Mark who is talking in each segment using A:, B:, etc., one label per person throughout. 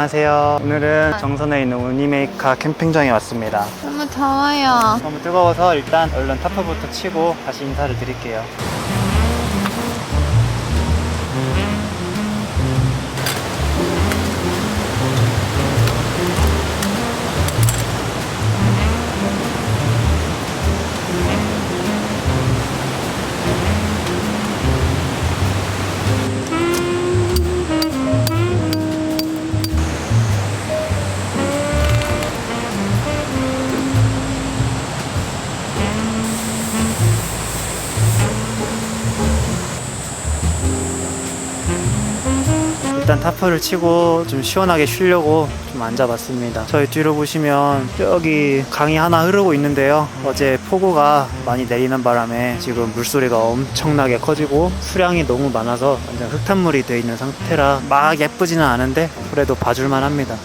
A: 안녕하세요. 오늘은 정선에 있는 우니메이카 캠핑장에 왔습니다.
B: 너무 더워요.
A: 너무 뜨거워서 일단 얼른 타프부터 치고 다시 인사를 드릴게요. 타프를 치고 좀 시원하게 쉬려고 좀 앉아봤습니다. 저희 뒤로 보시면 여기 강이 하나 흐르고 있는데요. 어제 폭우가 많이 내리는 바람에 지금 물소리가 엄청나게 커지고 수량이 너무 많아서 완전 흙탕물이 되어 있는 상태라 막 예쁘지는 않은데 그래도 봐줄만 합니다.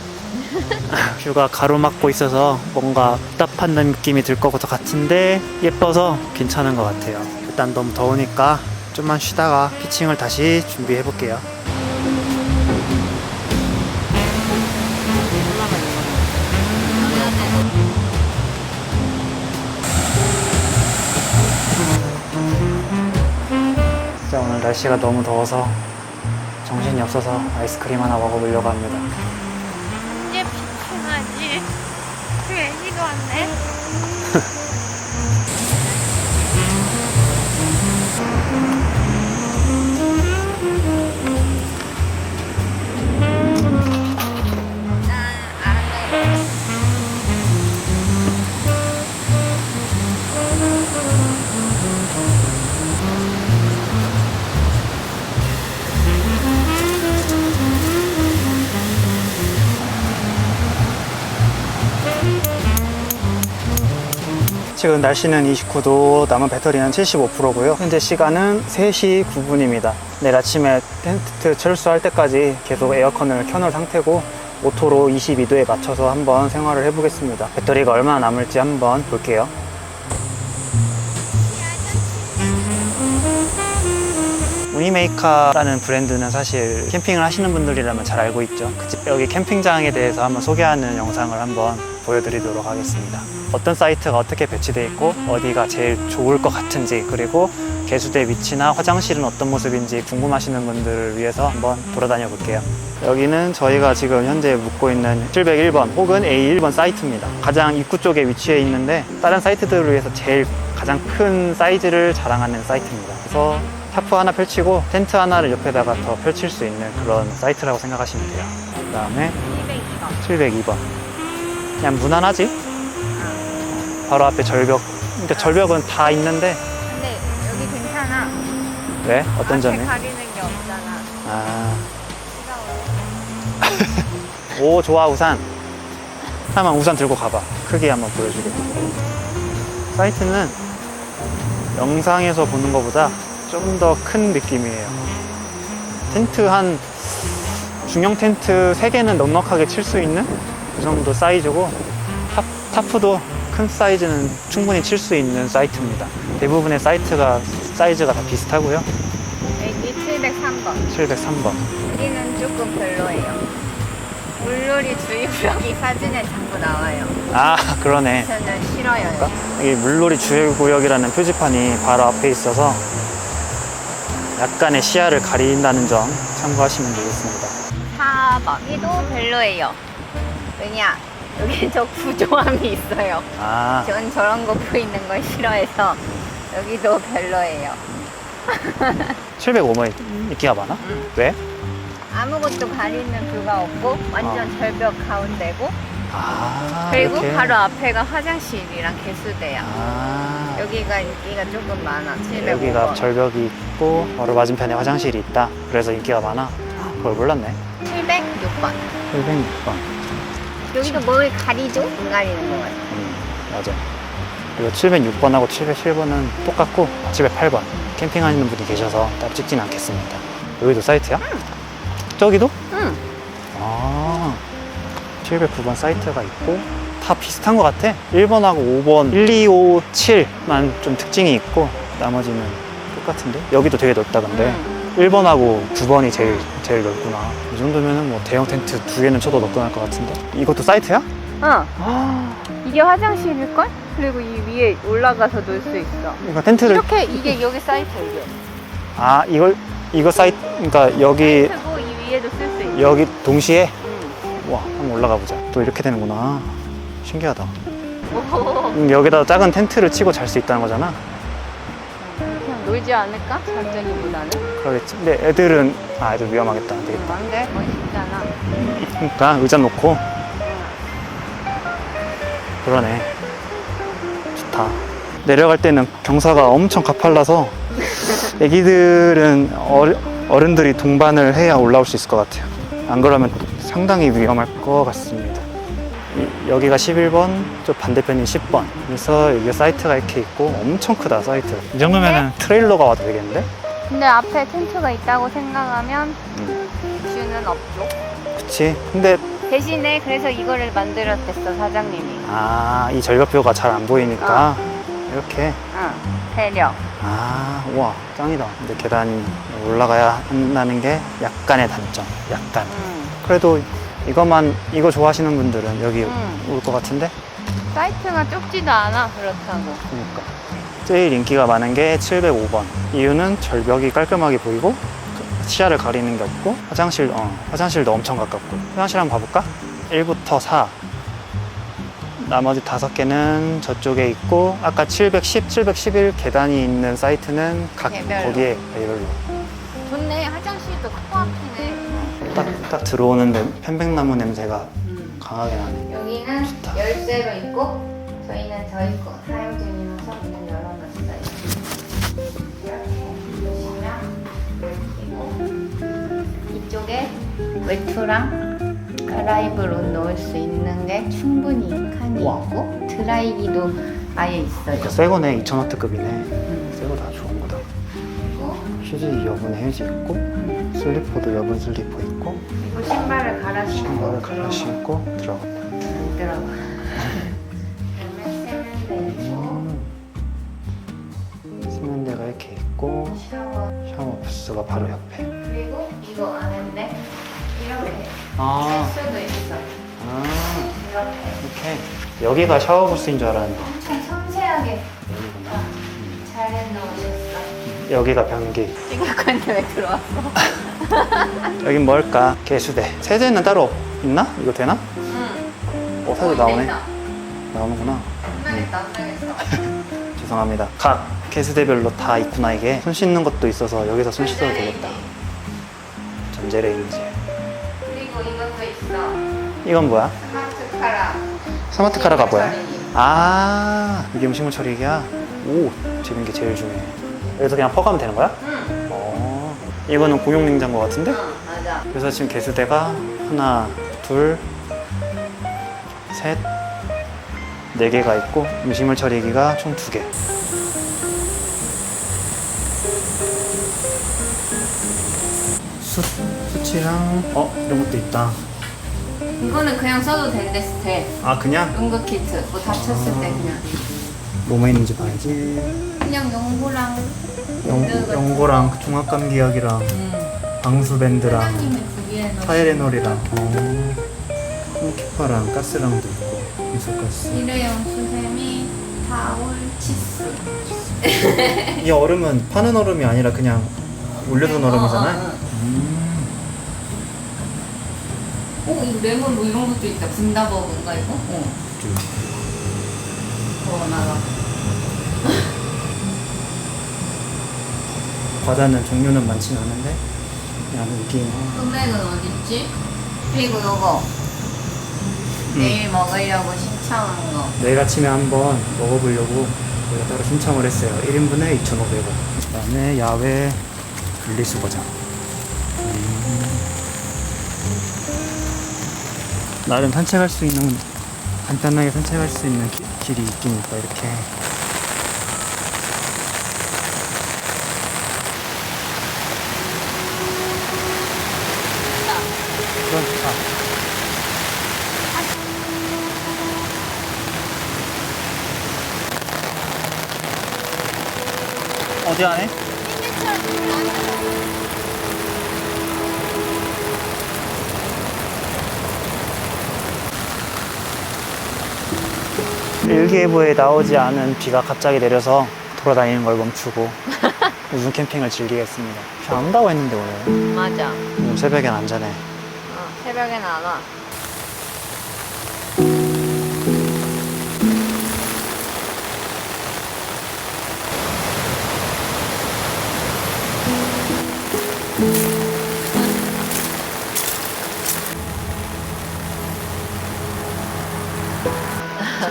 A: 뷰가 가로막고 있어서 뭔가 답답한 느낌이 들것 같은데 예뻐서 괜찮은 것 같아요. 일단 너무 더우니까 좀만 쉬다가 피칭을 다시 준비해 볼게요. 날씨가 너무 더워서 정신이 없어서 아이스크림 하나 먹어보려고 합니다. 지금 날씨는 29도, 남은 배터리는 75%고요. 현재 시간은 3시 9분입니다. 내일 아침에 텐트 철수할 때까지 계속 에어컨을 켜놓을 상태고 오토로 22도에 맞춰서 한번 생활을 해보겠습니다. 배터리가 얼마나 남을지 한번 볼게요. 우니메이카라는 브랜드는 사실 캠핑을 하시는 분들이라면 잘 알고 있죠. 그- 여기 캠핑장에 대해서 한번 소개하는 영상을 한번 보여드리도록 하겠습니다. 어떤 사이트가 어떻게 배치되어 있고 어디가 제일 좋을 것 같은지 그리고 개수대 위치나 화장실은 어떤 모습인지 궁금하시는 분들을 위해서 한번 돌아다녀 볼게요. 여기는 저희가 지금 현재 묵고 있는 701번 혹은 A1번 사이트입니다. 가장 입구 쪽에 위치해 있는데 다른 사이트들을 위해서 제일 가장 큰 사이즈를 자랑하는 사이트입니다. 그래서 타프 하나 펼치고 텐트 하나를 옆에다가 더 펼칠 수 있는 그런 사이트라고 생각하시면 돼요. 그 다음에 702번. 그냥 무난하지? 바로 앞에 절벽. 그러니까 절벽은 다 있는데
B: 근데 여기 괜찮아.
A: 왜? 어떤
B: 앞에
A: 점이?
B: 가리는 게 없잖아.
A: 아,
B: 비가. 오
A: 좋아 우산. 한번 우산 들고 가봐. 크게 한번 보여주게. 사이트는 영상에서 보는 것보다 좀 더 큰 느낌이에요. 텐트 한 중형 텐트 3개는 넉넉하게 칠 수 있는 그 정도 사이즈고 탑, 타프도 큰 사이즈는 충분히 칠 수 있는 사이트입니다. 대부분의 사이트가 사이즈가 다 비슷하고요.
B: 여기 703번.
A: 703번.
B: 여기는 조금 별로예요. 물놀이 주의구역이 사진에 자꾸 나와요.
A: 아 그러네.
B: 저는 싫어요.
A: 이 물놀이 주요구역이라는 표지판이 바로 앞에 있어서 약간의 시야를 가린다는 점 참고하시면 되겠습니다.
B: 4번. 여기도 별로예요. 왜냐? 여기 저 구조함이 있어요.
A: 아,
B: 전 저런 거 보이는 걸 싫어해서 여기도 별로예요.
A: 705번 인기가 많아?
B: 응.
A: 왜?
B: 아무것도 가리는 뷰가 없고 완전 절벽 가운데고
A: 아,
B: 그리고
A: 이렇게.
B: 바로 앞에가 화장실이랑 개수대야.
A: 아,
B: 여기가 인기가 조금 많아. 705번.
A: 여기가 절벽이 있고 바로 맞은편에 화장실이 있다. 그래서 인기가 많아. 그걸 몰랐네.
B: 706번.
A: 706번.
B: 여기도 뭘 가리죠? 안 가리는 것 같아.
A: 음, 맞아. 그리고 706번하고 707번은 똑같고 708번 캠핑하시는 분이 계셔서 따로 찍진 않겠습니다. 여기도 사이트야? 저기도?
B: 응.
A: 아, 709번 사이트가 있고 다 비슷한 것 같아. 1번하고 5번, 1, 2, 5, 7만 좀 특징이 있고 나머지는 똑같은데 여기도 되게 넓다 근데
B: 응.
A: 1번하고 9번이 제일 제일 넓구나. 이 정도면은 뭐 대형 텐트 두 개는 쳐도 너끈할 것 같은데. 이것도 사이트야?
B: 어. 이게 화장실일걸? 그리고 이 위에 올라가서 놀 수 있어.
A: 그러니까 텐트를
B: 이렇게 이게 여기 사이트 이게.
A: 아 이걸 이거 사이트 그러니까 여기
B: 사이트고 이 위에도 쓸 수 있어.
A: 여기 동시에
B: 응.
A: 와 한번 올라가 보자. 또 이렇게 되는구나. 신기하다.
B: 오.
A: 음, 여기다 작은 텐트를 치고 잘 수 있다는 거잖아.
B: 놀지 않을까? 잠자기보다는.
A: 그러겠지. 근데 애들은 아 애들 위험하겠다. 안 되겠다.
B: 안 돼? 멋있잖아.
A: 그러니까 의자 놓고 그러네. 좋다. 내려갈 때는 경사가 엄청 가팔라서 애기들은 어른들이 동반을 해야 올라올 수 있을 것 같아요. 안 그러면 상당히 위험할 것 같습니다. 이- 여기가 11번, 저 반대편이 10번. 그래서 여기 사이트가 이렇게 있고 엄청 크다 사이트. 이 정도면 트레일러가 와도 되겠는데?
B: 근데 앞에 텐트가 있다고 생각하면
A: 음.
B: 뷰는 없죠.
A: 그치? 근데
B: 대신에 그래서 이거를 만들었댔어 사장님이.
A: 아, 이 절벽뷰가 잘 안 보이니까 이렇게
B: 응. 배려.
A: 아, 우와, 짱이다. 근데 계단 올라가야 한다는 게 약간의 단점. 약간.
B: 응.
A: 그래도 이것만 이거 좋아하시는 분들은 여기
B: 응.
A: 올것 같은데.
B: 사이트가 좁지도 않아 그렇다고.
A: 그러니까 제일 인기가 많은 게 705번. 이유는 절벽이 깔끔하게 보이고 시야를 가리는 게 없고 화장실, 어, 화장실도 엄청 가깝고. 화장실 한번 봐볼까? 1부터 4. 나머지 다섯 개는 저쪽에 있고 아까 710, 711 계단이 있는 사이트는 각
B: 개별로.
A: 거기에 개별로 딱, 딱 들어오는데 편백나무 냄새가
B: 음.
A: 강하게 나네.
B: 여기는
A: 좋다.
B: 열쇠로 있고 저희는 저희 거 사용 중이라서 문 열어놨어요. 이렇게 보시면 열리고 이쪽에 외투랑 갈아입을 옷 넣을 수 있는 게 충분히 칸이
A: 우와.
B: 있고 드라이기도 아예 있어요.
A: 그러니까 새 거네 2,000와트급이네.
B: 음.
A: 새 거 다 좋은 거다.
B: 그리고,
A: 휴지 여분 휴지 있고 슬리퍼도 여분 슬리퍼 있고
B: 그리고 신발을 갈아 신고
A: 신발을 갈아 신고 들어가.
B: 안 들어가. 그다음에 세면대 있고
A: 음. 세면대가 이렇게 있고
B: 샤워
A: 샤워 부스가 바로 옆에.
B: 그리고 이거 안인데 이렇게
A: 아,
B: 할 수도 있어.
A: 아
B: 이렇게
A: 이렇게 여기가 샤워 부스인 줄 알았는데
B: 엄청 섬세하게
A: 여기구나.
B: 잘 해놓으셨어.
A: 여기가 변기.
B: 생각하는데 왜 들어왔어?
A: 여긴 뭘까? 개수대. 세제는 따로 있나? 이거 되나?
B: 응.
A: 어, 세제 나오네. 나오는구나.
B: 안되겠다, 안되겠어.
A: 죄송합니다. 각 개수대별로 다 있구나 이게. 손 씻는 것도 있어서 여기서 손 씻어도 되겠다. 전자레인지.
B: 그리고 이것도 있어.
A: 이건 뭐야?
B: 스마트 카라.
A: 스마트 카라가 뭐야? 아 이게 음식물 처리기야? 오 재밌는 게 제일 중요해. 여기서 그냥 퍼가면 되는 거야?
B: 응.
A: 어. 이거는 공용 냉장고 같은데?
B: 응, 맞아.
A: 그래서 지금 개수대가 하나, 둘, 셋, 네 개가 있고 음식물 처리기가 총 두 개. 수, 수치랑 어 이런 것도 있다.
B: 이거는 그냥 써도 된댔어, 돼.
A: 아 그냥
B: 응급 키트. 뭐 다쳤을 때 그냥.
A: 뭐뭐 있는지 봐야지.
B: 그냥 연고랑.
A: 연, 연고랑 종합감기약이랑
B: 음.
A: 방수밴드랑
B: 사장님이.
A: 타이레놀이랑 어, 홈키퍼랑 가스랑도 있고 미술가스.
B: 일회용 수세미, 타올, 치스.
A: 이 얼음은 파는 얼음이 아니라 그냥 올려둔 얼음이잖아요.
B: 어, 어, 어.
A: 음.
B: 어, 이거 레몬 뭐 이런 것도 있다. 분다버그인가 이거? 어. 어, 나가.
A: 과자는 종류는 많지는 않은데 그냥 느낌.
B: 금액은 어딨지? 그리고 요거. 내일 먹으려고 신청한 거.
A: 내일 아침에 한번 먹어보려고 저희가 따로 신청을 했어요. 1인분에 2,500원. 그 다음에 야외 분리수거장. 음. 나름 산책할 수 있는 간단하게 산책할 수 있는 기- 길이 있긴 있다 이렇게. 그건 좋다. 어디 안에? 일기예보에 나오지 않은 비가 갑자기 내려서 돌아다니는 걸 멈추고 우중 캠핑을 즐기겠습니다. 비 안 온다고 했는데 오늘
B: 맞아.
A: 오늘 새벽엔 안 자네.
B: 어, 새벽에는 안 와.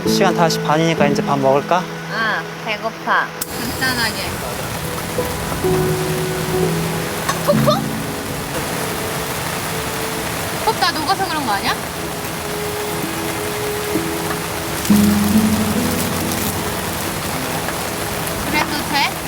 A: 시간 다시 반이니까 이제 밥 먹을까?
B: 아, 배고파. 간단하게.
C: 톡톡? 컵다 녹아서 그런 거 아니야? 그래도 돼?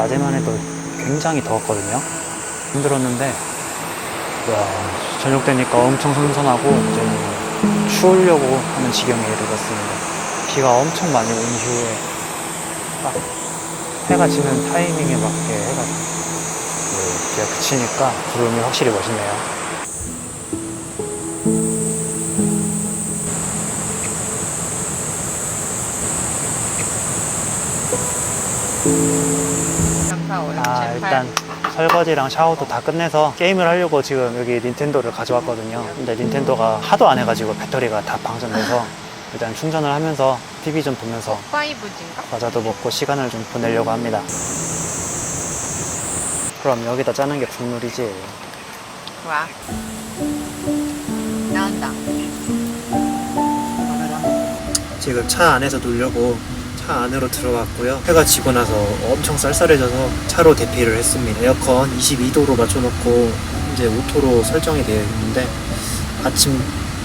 A: 낮에만 해도 굉장히 더웠거든요. 힘들었는데, 와, 저녁 되니까 엄청 선선하고, 이제는 추우려고 하는 지경에 이르렀습니다. 비가 엄청 많이 온 이후에, 딱 해가 지는 타이밍에 맞게 해가, 네, 비가 그치니까 구름이 확실히 멋있네요. 일단 설거지랑 샤워도 다 끝내서 게임을 하려고 지금 여기 닌텐도를 가져왔거든요. 근데 닌텐도가 하도 안 해가지고 배터리가 다 방전돼서 일단 충전을 하면서 TV 좀 보면서
C: 파이브진가?
A: 과자도 먹고 시간을 좀 보내려고 합니다. 그럼 여기다 짜는 게 국물이지.
B: 와. 나온다.
A: 지금 차 안에서 놀려고 차 안으로 들어갔고요. 해가 지고 나서 엄청 쌀쌀해져서 차로 대피를 했습니다. 에어컨 22도로 맞춰놓고 이제 오토로 설정이 되어 있는데 아침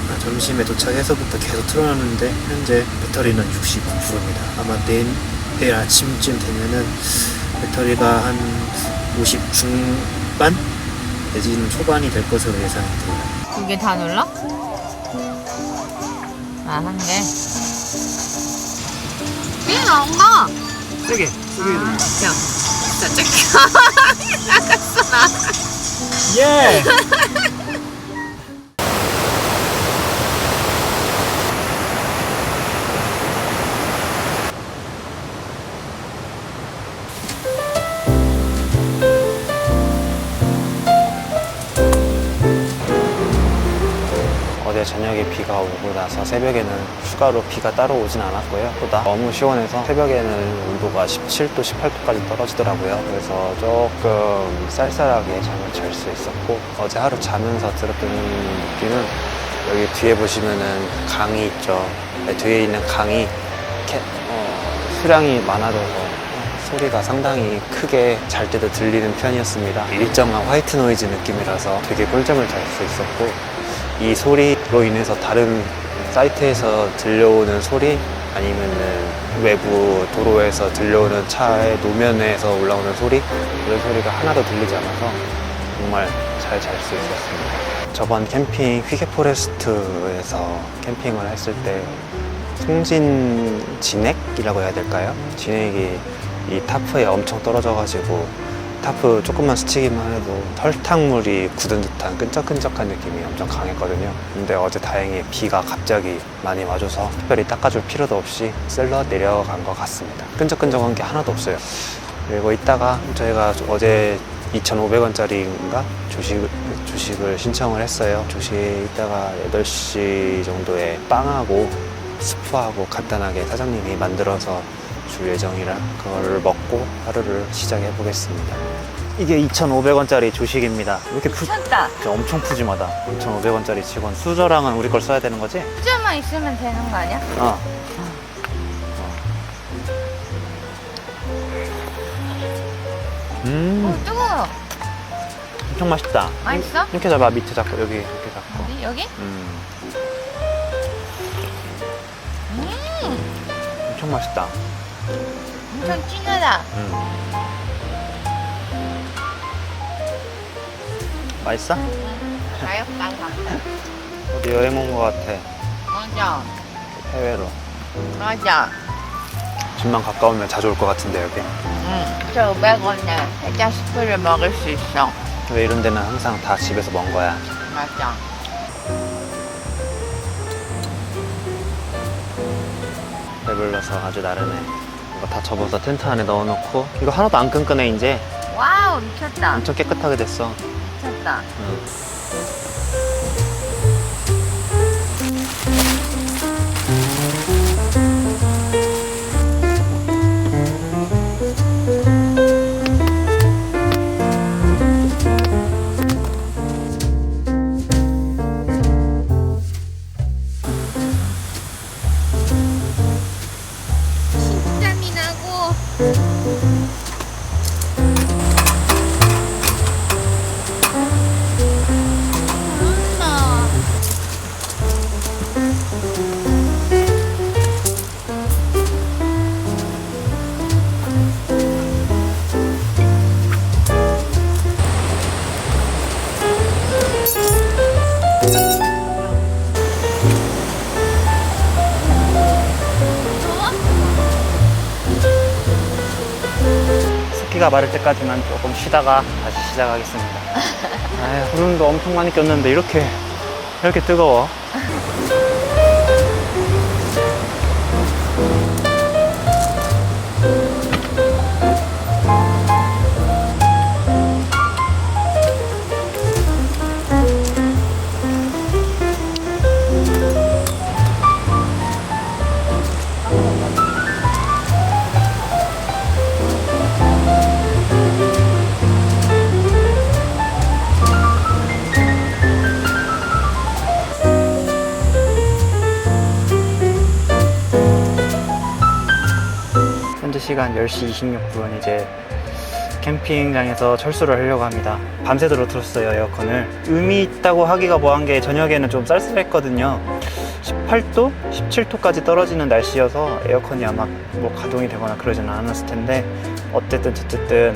A: 아, 점심에 도착해서부터 계속 틀어놨는데 현재 배터리는 69%입니다. 아마 내일, 내일 아침쯤 되면은 배터리가 한 50 중반 내지는 초반이 될 것으로 돼요.
B: 두개 다 눌러? 아, 한 개.
C: 왜 나온가?
A: 세게,
B: 아, 진짜. 진짜 쬐 나갔어, 나.
A: 예! 비가 오고 나서 새벽에는 추가로 비가 따로 오진 않았고요. 보다 너무 시원해서 새벽에는 온도가 17도, 18도까지 떨어지더라고요. 그래서 조금 쌀쌀하게 잠을 잘 수 있었고 어제 하루 자면서 들었던 느낌은 여기 뒤에 보시면은 강이 있죠. 네, 뒤에 있는 강이 캐- 어, 수량이 많아져서 소리가 상당히 크게 잘 때도 들리는 편이었습니다. 일정한 화이트 노이즈 느낌이라서 되게 꿀잠을 잘 수 있었고 이 소리로 인해서 다른 사이트에서 들려오는 소리 아니면은 외부 도로에서 들려오는 차의 노면에서 올라오는 소리 그런 소리가 하나도 들리지 않아서 정말 잘 잘 수 있었습니다. 저번 캠핑 휘게 포레스트에서 캠핑을 했을 때 송진 진액이라고 해야 될까요? 진액이 이 타프에 엄청 떨어져가지고 타프 조금만 스치기만 해도 설탕물이 굳은 듯한 끈적끈적한 느낌이 엄청 강했거든요. 근데 어제 다행히 비가 갑자기 많이 와줘서 특별히 닦아줄 필요도 없이 셀러 내려간 것 같습니다. 끈적끈적한 게 하나도 없어요. 그리고 이따가 저희가 어제 2,500원짜리인가 주식, 주식을 신청을 했어요. 주식 이따가 8시 정도에 빵하고 스프하고 간단하게 사장님이 만들어서 줄 예정이라 그거를 먹고 하루를 시작해 보겠습니다. 이게 2,500원짜리 주식입니다. 이렇게 푸,
B: 미쳤다.
A: 진짜 엄청 푸짐하다. 2,500원짜리 치곤 수저랑은 우리 걸 써야 되는 거지?
B: 숫자만 있으면 되는 거 아니야?
A: 어. 음,
B: 어, 뜨거워.
A: 엄청 맛있다.
B: 맛있어?
A: 이렇게 잡아 밑에 잡고 여기 이렇게 잡고.
B: 어디? 여기?
A: 음. 엄청 맛있다.
B: 엄청 진하다.
A: 음. 맛있어?
B: 가엽다.
A: 어디 여행 온것 같아.
B: 맞아.
A: 해외로.
B: 맞아.
A: 집만 가까우면 자주 올 것 같은데 여기.
B: 응. 저 500원에 해자 스프를 먹을 수 있어.
A: 왜 이런 데는 항상 다 집에서 먹은 거야?
B: 맞아.
A: 배불러서 아주 나르네. 이거 다 접어서 텐트 안에 넣어놓고 이거 하나도 안 끈끈해 이제
B: 와우, 미쳤다.
A: 엄청 깨끗하게 됐어.
B: 미쳤다.
A: 응. 습기가 마를 때까지만 조금 쉬다가 다시 시작하겠습니다. 아유, 구름도 엄청 많이 꼈는데 이렇게 이렇게 뜨거워. 시간 10시 26분 이제 캠핑장에서 철수를 하려고 합니다. 밤새도록 틀었어요 에어컨을. 의미 있다고 하기가 뭐한 게 저녁에는 좀 쌀쌀했거든요. 18도, 17도까지 떨어지는 날씨여서 에어컨이 아마 뭐 가동이 되거나 그러지는 않았을 텐데 어쨌든 어쨌든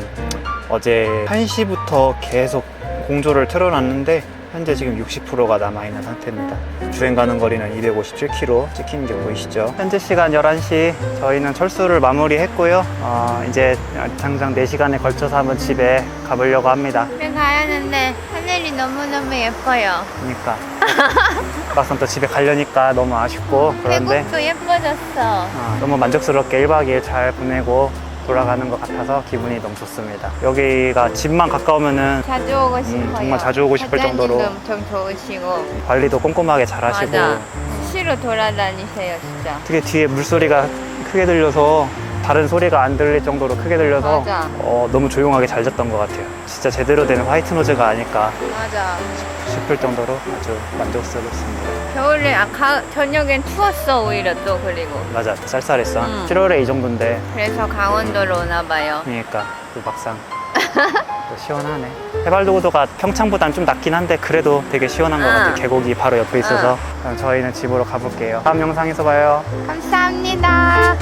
A: 어제 1시부터 계속 공조를 틀어놨는데 현재 지금 60%가 남아있는 상태입니다. 주행 가는 거리는 257km 찍히는 게 보이시죠? 현재 시간 11시 저희는 철수를 마무리했고요. 어, 이제 당장 4시간에 걸쳐서 한번 집에 가보려고 합니다.
B: 집에 가야 하는데 하늘이 너무너무 예뻐요.
A: 그러니까 막상 또 집에 가려니까 너무 아쉽고 그런데
B: 계곡도 예뻐졌어.
A: 어, 너무 만족스럽게 1박 2일 잘 보내고 돌아가는 것 같아서 기분이 너무 좋습니다. 여기가 집만 가까우면은
B: 자주 오고 싶어요.
A: 정말 자주 오고 싶을
B: 사장님도
A: 정도로.
B: 엄청 좋으시고.
A: 관리도 꼼꼼하게 잘 하시고
B: 맞아. 수시로 돌아다니세요, 진짜.
A: 되게 뒤에 물소리가 크게 들려서 다른 소리가 안 들릴 정도로 크게 들려서
B: 맞아.
A: 어, 너무 조용하게 잘 잤던 것 같아요. 진짜 제대로 된 화이트 노즈가 아닐까
B: 맞아.
A: 싶을 정도로 아주 만족스럽습니다.
B: 겨울에 아, 가, 저녁엔 추웠어 오히려 또 그리고.
A: 맞아, 쌀쌀했어.
B: 음.
A: 7월에 이 정도인데
B: 그래서 강원도로 오나 봐요.
A: 그러니까 또 막상 또 시원하네. 해발도구도가 평창보단 좀 낮긴 한데 그래도 되게 시원한 것
B: 응.
A: 같아요. 계곡이 바로 옆에 있어서 그럼 저희는 집으로 가볼게요. 다음 영상에서 봐요.
B: 감사합니다.